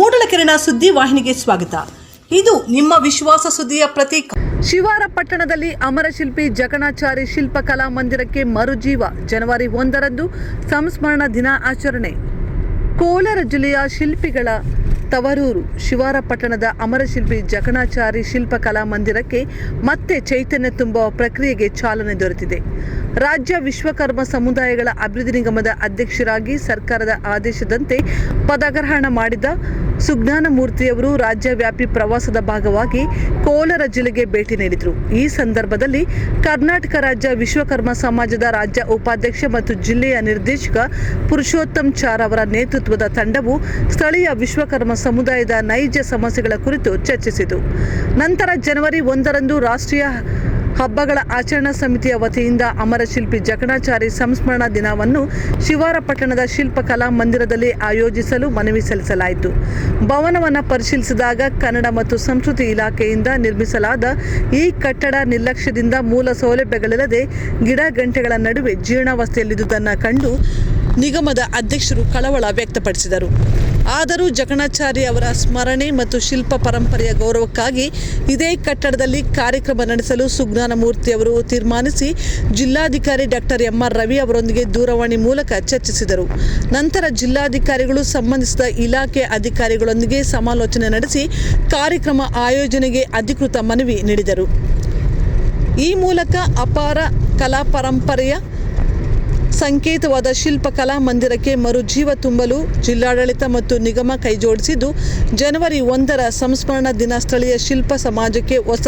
ಮೂಡಲಕೆರೆನ ಸುದ್ದಿ ವಾಹಿನಿಗೆ ಸ್ವಾಗತ. ಇದು ನಿಮ್ಮ ವಿಶ್ವಾಸ ಸುದ್ದಿಯ ಪ್ರತೀಕ. ಶಿವಾರ ಪಟ್ಟಣದಲ್ಲಿ ಅಮರಶಿಲ್ಪಿ ಜಗಣಾಚಾರಿ ಶಿಲ್ಪಕಲಾ ಮಂದಿರಕ್ಕೆ ಮರುಜೀವ ಜನವರಿ ಒಂದರಂದು ಸಂಸ್ಮರಣ ದಿನ ಆಚರಣೆ. ಕೋಲಾರ ಜಿಲ್ಲೆಯ ಶಿಲ್ಪಿಗಳ ತವರೂರು ಶಿವಾರ ಪಟ್ಟಣದ ಅಮರಶಿಲ್ಪಿ ಜಕಣಾಚಾರಿ ಶಿಲ್ಪಕಲಾ ಮಂದಿರಕ್ಕೆ ಮತ್ತೆ ಚೈತನ್ಯ ತುಂಬುವ ಪ್ರಕ್ರಿಯೆಗೆ ಚಾಲನೆ ದೊರೆತಿದೆ. ರಾಜ್ಯ ವಿಶ್ವಕರ್ಮ ಸಮುದಾಯಗಳ ಅಭಿವೃದ್ಧಿ ನಿಗಮದ ಅಧ್ಯಕ್ಷರಾಗಿ ಸರ್ಕಾರದ ಆದೇಶದಂತೆ ಪದಗ್ರಹಣ ಮಾಡಿದ ಸುಜ್ಞಾನ ಮೂರ್ತಿಯವರು ರಾಜ್ಯವ್ಯಾಪಿ ಪ್ರವಾಸದ ಭಾಗವಾಗಿ ಕೋಲಾರ ಜಿಲ್ಲೆಗೆ ಭೇಟಿ ನೀಡಿದರು. ಈ ಸಂದರ್ಭದಲ್ಲಿ ಕರ್ನಾಟಕ ರಾಜ್ಯ ವಿಶ್ವಕರ್ಮ ಸಮಾಜದ ರಾಜ್ಯ ಉಪಾಧ್ಯಕ್ಷ ಮತ್ತು ಜಿಲ್ಲೆಯ ನಿರ್ದೇಶಕ ಪುರುಷೋತ್ತಮ್ ಚಾರ್ ಅವರ ನೇತೃತ್ವದ ತಂಡವು ಸ್ಥಳೀಯ ವಿಶ್ವಕರ್ಮ ಸಮುದಾಯದ ನೈಜ ಸಮಸ್ಯೆಗಳ ಕುರಿತು ಚರ್ಚಿಸಿತು. ನಂತರ ಜನವರಿ ಒಂದರಂದು ರಾಷ್ಟ್ರೀಯ ಹಬ್ಬಗಳ ಆಚರಣಾ ಸಮಿತಿಯ ವತಿಯಿಂದ ಅಮರಶಿಲ್ಪಿ ಜಕಣಾಚಾರಿ ಸಂಸ್ಮರಣಾ ದಿನವನ್ನು ಶಿವಾರ ಪಟ್ಟಣದ ಶಿಲ್ಪಕಲಾ ಮಂದಿರದಲ್ಲಿ ಆಯೋಜಿಸಲು ಮನವಿ ಸಲ್ಲಿಸಲಾಯಿತು. ಭವನವನ್ನು ಪರಿಶೀಲಿಸಿದಾಗ ಕನ್ನಡ ಮತ್ತು ಸಂಸ್ಕೃತಿ ಇಲಾಖೆಯಿಂದ ನಿರ್ಮಿಸಲಾದ ಈ ಕಟ್ಟಡ ನಿರ್ಲಕ್ಷ್ಯದಿಂದ ಮೂಲ ಸೌಲಭ್ಯಗಳಿಲ್ಲದೆ ಗಿಡ ಗಂಟೆಗಳ ನಡುವೆ ಜೀರ್ಣಾವಸ್ಥೆಯಲ್ಲಿದ್ದುದನ್ನು ಕಂಡು ನಿಗಮದ ಅಧ್ಯಕ್ಷರು ಕಳವಳ ವ್ಯಕ್ತಪಡಿಸಿದರು. ಆದರೂ ಜಕಣಾಚಾರಿ ಅವರ ಸ್ಮರಣೆ ಮತ್ತು ಶಿಲ್ಪ ಪರಂಪರೆಯ ಗೌರವಕ್ಕಾಗಿ ಇದೇ ಕಟ್ಟಡದಲ್ಲಿ ಕಾರ್ಯಕ್ರಮ ನಡೆಸಲು ಸುಜ್ಞಾನಮೂರ್ತಿ ಮೂರ್ತಿಯವರು ತೀರ್ಮಾನಿಸಿ ಜಿಲ್ಲಾಧಿಕಾರಿ ಡಾಕ್ಟರ್ ಎಂ ಆರ್ ರವಿ ಅವರೊಂದಿಗೆ ದೂರವಾಣಿ ಮೂಲಕ ಚರ್ಚಿಸಿದರು. ನಂತರ ಜಿಲ್ಲಾಧಿಕಾರಿಗಳು ಸಂಬಂಧಿಸಿದ ಇಲಾಖೆ ಅಧಿಕಾರಿಗಳೊಂದಿಗೆ ಸಮಾಲೋಚನೆ ನಡೆಸಿ ಕಾರ್ಯಕ್ರಮ ಆಯೋಜನೆಗೆ ಅಧಿಕೃತ ಮನವಿ ನೀಡಿದರು. ಈ ಮೂಲಕ ಅಪಾರ ಕಲಾ ಪರಂಪರೆಯ ಸಂಕೇತವಾದ ಶಿಲ್ಪಕಲಾ ಮಂದಿರಕ್ಕೆ ಮರುಜೀವ ತುಂಬಲು ಜಿಲ್ಲಾಡಳಿತ ಮತ್ತು ನಿಗಮ ಕೈಜೋಡಿಸಿದ್ದು, ಜನವರಿ ಒಂದರ ಸಂಸ್ಮರಣಾ ದಿನ ಸ್ಥಳೀಯ ಶಿಲ್ಪ ಸಮಾಜಕ್ಕೆ ಹೊಸ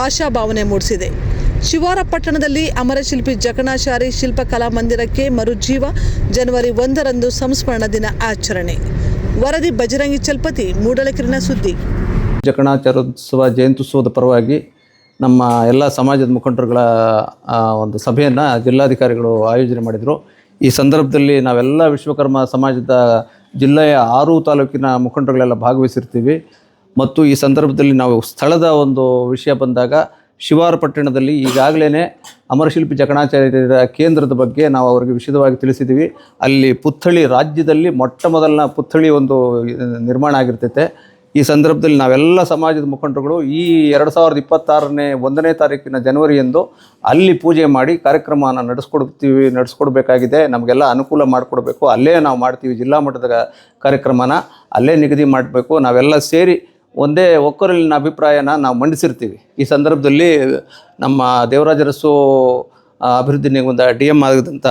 ಆಶಾಭಾವನೆ ಮೂಡಿಸಿದೆ. ಶಿವಾರ ಪಟ್ಟಣದಲ್ಲಿ ಅಮರಶಿಲ್ಪಿ ಜಕಣಾಚಾರಿ ಶಿಲ್ಪಕಲಾ ಮಂದಿರಕ್ಕೆ ಮರುಜೀವ ಜನವರಿ ಒಂದರಂದು ಸಂಸ್ಮರಣ ದಿನ ಆಚರಣೆ. ವರದಿ ಬಜರಂಗಿ ಚಲ್ಪತಿ, ಮೂಡಲಕಿರಣ ಸುದ್ದಿ. ಜಕಣಾಚಾರೋತ್ಸವ ಜಯಂತ್ಯುತ್ಸವದ ಪರವಾಗಿ ನಮ್ಮ ಎಲ್ಲ ಸಮಾಜದ ಮುಖಂಡರುಗಳ ಒಂದು ಸಭೆಯನ್ನು ಜಿಲ್ಲಾಧಿಕಾರಿಗಳು ಆಯೋಜನೆ ಮಾಡಿದರು. ಈ ಸಂದರ್ಭದಲ್ಲಿ ನಾವೆಲ್ಲ ವಿಶ್ವಕರ್ಮ ಸಮಾಜದ ಜಿಲ್ಲೆಯ ಆರು ತಾಲೂಕಿನ ಮುಖಂಡರುಗಳೆಲ್ಲ ಭಾಗವಹಿಸಿರ್ತೀವಿ. ಮತ್ತು ಈ ಸಂದರ್ಭದಲ್ಲಿ ನಾವು ಸ್ಥಳದ ಒಂದು ವಿಷಯ ಬಂದಾಗ, ಶಿವಾರ ಪಟ್ಟಣದಲ್ಲಿ ಈಗಾಗಲೇ ಅಮರಶಿಲ್ಪಿ ಜಕಣಾಚಾರ್ಯರ ಕೇಂದ್ರದ ಬಗ್ಗೆ ನಾವು ಅವರಿಗೆ ವಿಶದವಾಗಿ ತಿಳಿಸಿದ್ದೀವಿ. ಅಲ್ಲಿ ಪುತ್ಥಳಿ ರಾಜ್ಯದಲ್ಲಿ ಮೊಟ್ಟ ಮೊದಲನ ಪುತ್ಥಳಿ ಒಂದು ನಿರ್ಮಾಣ ಆಗಿರ್ತೈತೆ. ಈ ಸಂದರ್ಭದಲ್ಲಿ ನಾವೆಲ್ಲ ಸಮಾಜದ ಮುಖಂಡರುಗಳು ಈ ಎರಡು ಸಾವಿರದ ಇಪ್ಪತ್ತಾರನೇ ಒಂದನೇ ತಾರೀಕಿನ ಜನವರಿಯಂದು ಅಲ್ಲಿ ಪೂಜೆ ಮಾಡಿ ಕಾರ್ಯಕ್ರಮನ ನಡೆಸ್ಕೊಡ್ತೀವಿ, ನಡೆಸ್ಕೊಡ್ಬೇಕಾಗಿದೆ. ನಮಗೆಲ್ಲ ಅನುಕೂಲ ಮಾಡಿಕೊಡ್ಬೇಕು. ಅಲ್ಲೇ ನಾವು ಮಾಡ್ತೀವಿ. ಜಿಲ್ಲಾ ಮಟ್ಟದ ಕಾರ್ಯಕ್ರಮನ ಅಲ್ಲೇ ನಿಗದಿ ಮಾಡಬೇಕು. ನಾವೆಲ್ಲ ಸೇರಿ ಒಂದೇ ಒಕ್ಕರಲ್ಲಿನ ಅಭಿಪ್ರಾಯನ ನಾವು ಮಂಡಿಸಿರ್ತೀವಿ. ಈ ಸಂದರ್ಭದಲ್ಲಿ ನಮ್ಮ ದೇವರಾಜರಸು ಅಭಿವೃದ್ಧಿ ನಿಗಮದ ಡಿ ಎಂ ಆಗಿದ್ದಂಥ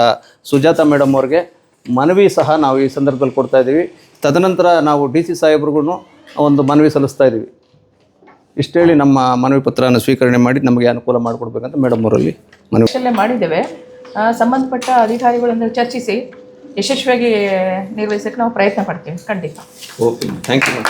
ಸುಜಾತ ಮೇಡಮ್ ಅವ್ರಿಗೆ ಮನವಿ ಸಹ ನಾವು ಈ ಸಂದರ್ಭದಲ್ಲಿ ಕೊಡ್ತಾ ಇದ್ದೀವಿ. ತದನಂತರ ನಾವು ಡಿ ಸಿ ಸಾಹೇಬ್ರಿಗೂ ಒಂದು ಮನವಿ ಸಲ್ಲಿಸ್ತಾ ಇದ್ದೀವಿ. ಇಷ್ಟೇಳಿ ನಮ್ಮ ಮನವಿ ಪತ್ರನ ಸ್ವೀಕರಣೆ ಮಾಡಿ ನಮಗೆ ಅನುಕೂಲ ಮಾಡಿಕೊಡ್ಬೇಕಂತ ಮೇಡಮ್ ಅವರಲ್ಲಿ ಮನವಿ. ಮಾಡಿದ್ದೇವೆ. ಆ, ಸಂಬಂಧಪಟ್ಟ ಅಧಿಕಾರಿಗಳನ್ನು ಚರ್ಚಿಸಿ ಯಶಸ್ವಿಯಾಗಿ ನಿರ್ವಹಿಸಕ್ಕೆ ನಾವು ಪ್ರಯತ್ನ ಪಡ್ತೀವಿ. ಖಂಡಿತ. Okay thank you